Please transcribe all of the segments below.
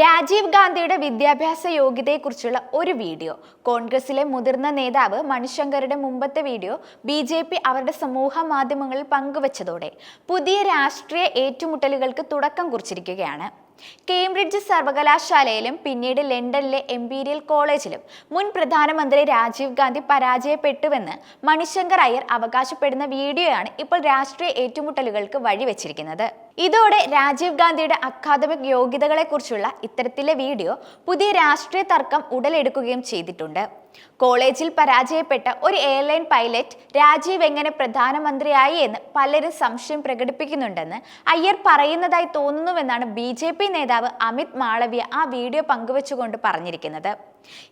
രാജീവ് ഗാന്ധിയുടെ വിദ്യാഭ്യാസ യോഗ്യതയെക്കുറിച്ചുള്ള ഒരു വീഡിയോ. കോൺഗ്രസിലെ മുതിർന്ന നേതാവ് മണിശങ്കറുടെ മുമ്പത്തെ വീഡിയോ ബി ജെ പി അവരുടെ സമൂഹ മാധ്യമങ്ങളിൽ പങ്കുവച്ചതോടെ പുതിയ രാഷ്ട്രീയ ഏറ്റുമുട്ടലുകൾക്ക് തുടക്കം കുറിച്ചിരിക്കുകയാണ്. കേംബ്രിഡ്ജ് സർവകലാശാലയിലും പിന്നീട് ലണ്ടനിലെ എംപീരിയൽ കോളേജിലും മുൻ പ്രധാനമന്ത്രി രാജീവ് ഗാന്ധി പരാജയപ്പെട്ടുവെന്ന് മണിശങ്കർ അയ്യർ അവകാശപ്പെടുന്ന വീഡിയോയാണ് ഇപ്പോൾ രാഷ്ട്രീയ ഏറ്റുമുട്ടലുകൾക്ക് വഴിവെച്ചിരിക്കുന്നത്. ഇതോടെ രാജീവ് ഗാന്ധിയുടെ അക്കാദമിക് യോഗ്യതകളെക്കുറിച്ചുള്ള ഇത്തരത്തിലെ വീഡിയോ പുതിയ രാഷ്ട്രീയ തർക്കം ഉടലെടുക്കുകയും ചെയ്തിട്ടുണ്ട്. കോളേജിൽ പരാജയപ്പെട്ട ഒരു എയർലൈൻ പൈലറ്റ് രാജീവ് എങ്ങനെ പ്രധാനമന്ത്രിയായി എന്ന് പലരും സംശയം പ്രകടിപ്പിക്കുന്നുണ്ടെന്ന് അയ്യർ പറയുന്നതായി തോന്നുന്നുവെന്നാണ് ബി ജെ പി നേതാവ് അമിത് മാളവ്യ ആ വീഡിയോ പങ്കുവച്ചുകൊണ്ട് പറഞ്ഞിരിക്കുന്നത്.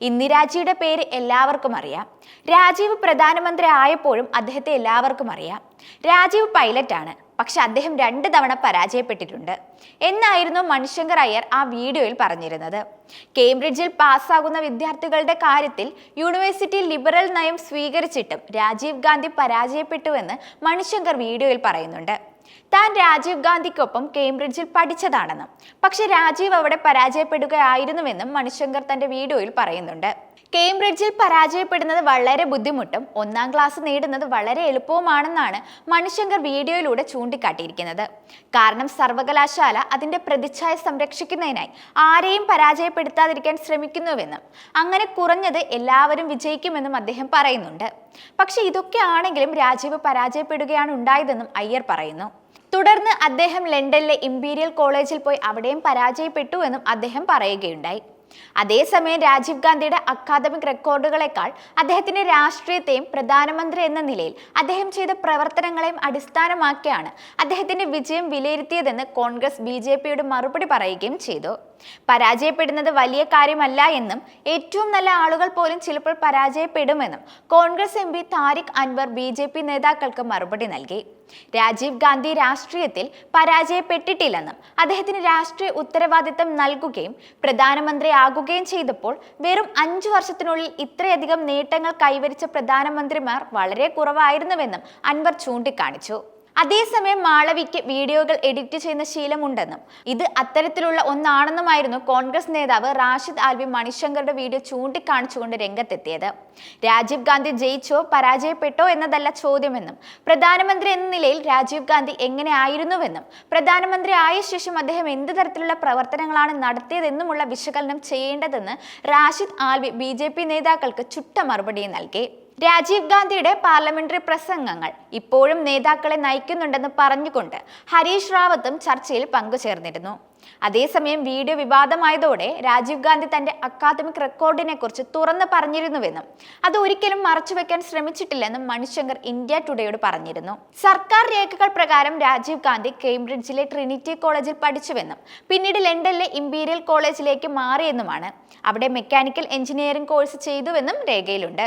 ഇന്ദിരാജിയുടെ പേര് എല്ലാവർക്കും അറിയാം. രാജീവ് പ്രധാനമന്ത്രി ആയപ്പോഴും അദ്ദേഹത്തെ എല്ലാവർക്കും അറിയാം. രാജീവ് പൈലറ്റാണ്. പക്ഷെ അദ്ദേഹം രണ്ട് തവണ പരാജയപ്പെട്ടിട്ടുണ്ട്. എന്നായിരുന്നു മണിശങ്കർ അയ്യർ ആ വീഡിയോയിൽ പറഞ്ഞിരുന്നത്. കേംബ്രിഡ്ജിൽ പാസ്സാകുന്ന വിദ്യാർത്ഥികളുടെ കാര്യത്തിൽ യൂണിവേഴ്സിറ്റി ലിബറൽ നയം സ്വീകരിച്ചിട്ടും രാജീവ് ഗാന്ധി പരാജയപ്പെട്ടുവെന്ന് മണിശങ്കർ വീഡിയോയിൽ പറയുന്നുണ്ട്. താൻ രാജീവ് ഗാന്ധിക്കൊപ്പം കേംബ്രിഡ്ജിൽ പഠിച്ചതാണെന്നും പക്ഷെ രാജീവ് അവിടെ പരാജയപ്പെടുകയായിരുന്നുവെന്നും മണിശങ്കർ തന്റെ വീഡിയോയിൽ പറയുന്നുണ്ട്. കേംബ്രിഡ്ജിൽ പരാജയപ്പെടുന്നത് വളരെ ബുദ്ധിമുട്ടും ഒന്നാം ക്ലാസ് നേടുന്നത് വളരെ എളുപ്പവുമാണെന്നാണ് മണിശങ്കർ വീഡിയോയിലൂടെ ചൂണ്ടിക്കാട്ടിയിരിക്കുന്നത്. കാരണം സർവകലാശാല അതിന്റെ പ്രതിച്ഛായ സംരക്ഷിക്കുന്നതിനായി ആരെയും പരാജയപ്പെടുത്താതിരിക്കാൻ ശ്രമിക്കുന്നുവെന്നും അങ്ങനെ കുറഞ്ഞത് എല്ലാവരും വിജയിക്കുമെന്നും അദ്ദേഹം പറയുന്നുണ്ട്. പക്ഷേ ഇതൊക്കെ ആണെങ്കിലും രാജീവ് പരാജയപ്പെടുകയാണ് ഉണ്ടായതെന്നും അയ്യർ പറയുന്നു. തുടർന്ന് അദ്ദേഹം ലണ്ടനിലെ ഇംപീരിയൽ കോളേജിൽ പോയി അവിടെയും പരാജയപ്പെട്ടു എന്നും അദ്ദേഹം പറയുകയുണ്ടായി. അതേസമയം രാജീവ് ഗാന്ധിയുടെ അക്കാദമിക് റെക്കോർഡുകളെക്കാൾ അദ്ദേഹത്തിന്റെ രാഷ്ട്രീയത്തെയും പ്രധാനമന്ത്രി എന്ന നിലയിൽ അദ്ദേഹം ചെയ്ത പ്രവർത്തനങ്ങളെയും അടിസ്ഥാനമാക്കിയാണ് അദ്ദേഹത്തിന്റെ വിജയം വിലയിരുത്തിയതെന്ന് കോൺഗ്രസ് ബി ജെ മറുപടി പറയുകയും ചെയ്തു. പരാജയപ്പെടുന്നത് വലിയ കാര്യമല്ല എന്നും ഏറ്റവും നല്ല ആളുകൾ പോലും ചിലപ്പോൾ പരാജയപ്പെടുമെന്നും Congress M P Tariq Anwar B നേതാക്കൾക്ക് മറുപടി നൽകി. രാജീവ് ഗാന്ധി രാഷ്ട്രീയത്തിൽ പരാജയപ്പെട്ടിട്ടില്ലെന്നും അദ്ദേഹത്തിന് രാഷ്ട്രീയ ഉത്തരവാദിത്തം നൽകുകയും പ്രധാനമന്ത്രിയാകുകയും ചെയ്തപ്പോൾ വെറും അഞ്ചു വർഷത്തിനുള്ളിൽ ഇത്രയധികം നേട്ടങ്ങൾ കൈവരിച്ച പ്രധാനമന്ത്രിമാർ വളരെ കുറവായിരുന്നുവെന്നും അൻവർ ചൂണ്ടിക്കാണിച്ചു. അതേസമയം മാളവിക്ക് വീഡിയോകൾ എഡിറ്റ് ചെയ്യുന്ന ശീലമുണ്ടെന്നും ഇത് അത്തരത്തിലുള്ള ഒന്നാണെന്നുമായിരുന്നു കോൺഗ്രസ് നേതാവ് റാഷിദ് ആൽവി മണിശങ്കറുടെ വീഡിയോ ചൂണ്ടിക്കാണിച്ചുകൊണ്ട് രംഗത്തെത്തിയത്. രാജീവ് ഗാന്ധി ജയിച്ചോ പരാജയപ്പെട്ടോ എന്നതല്ല ചോദ്യമെന്നും പ്രധാനമന്ത്രി എന്ന നിലയിൽ രാജീവ് ഗാന്ധി എങ്ങനെയായിരുന്നുവെന്നും പ്രധാനമന്ത്രി ആയ ശേഷം അദ്ദേഹം എന്ത് തരത്തിലുള്ള പ്രവർത്തനങ്ങളാണ് നടത്തിയതെന്നുമുള്ള വിശകലനം ചെയ്യേണ്ടതെന്ന് റാഷിദ് ആൽവി ബി നേതാക്കൾക്ക് ചുട്ട മറുപടി നൽകി. രാജീവ് ഗാന്ധിയുടെ പാർലമെന്ററി പ്രസംഗങ്ങൾ ഇപ്പോഴും നേതാക്കളെ നയിക്കുന്നുണ്ടെന്ന് പറഞ്ഞുകൊണ്ട് ഹരീഷ് റാവത്തും ചർച്ചയിൽ പങ്കുചേർന്നിരുന്നു. അതേസമയം വീഡിയോ വിവാദമായതോടെ രാജീവ് ഗാന്ധി തന്റെ അക്കാദമിക് റെക്കോർഡിനെ കുറിച്ച് തുറന്നു പറഞ്ഞിരുന്നുവെന്നും അത് ഒരിക്കലും മറച്ചുവെക്കാൻ ശ്രമിച്ചിട്ടില്ലെന്നും മണിശങ്കർ ഇന്ത്യ ടുഡേയോട് പറഞ്ഞിരുന്നു. സർക്കാർ രേഖകൾ പ്രകാരം രാജീവ് ഗാന്ധി കേംബ്രിഡ്ജിലെ ട്രിനിറ്റി കോളേജിൽ പഠിച്ചുവെന്നും പിന്നീട് ലണ്ടനിലെ ഇമ്പീരിയൽ കോളേജിലേക്ക് മാറിയെന്നുമാണ്. അവിടെ മെക്കാനിക്കൽ എഞ്ചിനീയറിംഗ് കോഴ്സ് ചെയ്തുവെന്നും രേഖയിലുണ്ട്.